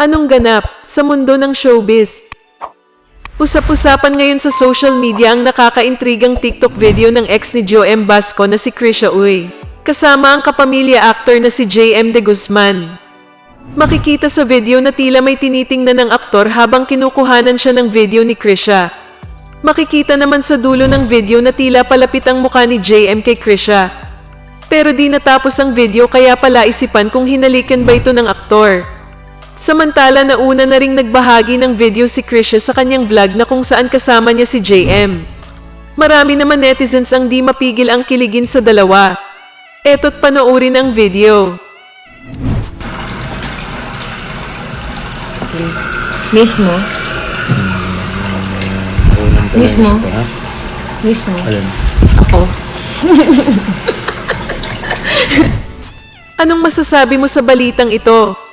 Anong ganap sa mundo ng showbiz? Usap-usapan ngayon sa social media ang nakakaintrigang TikTok video ng ex ni Joem Basco na si Krisha Uy. Kasama ang kapamilya actor na si JM De Guzman. Makikita sa video na tila may tinitingnan ng aktor habang kinukuhanan siya ng video ni Krisha. Makikita naman sa dulo ng video na tila palapit ang mukha ni JM kay Krisha. Pero di natapos ang video kaya pala isipan kung hinalikan ba ito ng aktor. Samantala nauna na ring nagbahagi ng video si Krisha sa kanyang vlog na kung saan kasama niya si JM. Marami naman netizens ang di mapigil ang kiligin sa dalawa. Eto't panoorin ang video. Ko, ha? Mismo? Alin? Ako? Anong masasabi mo sa balitang ito?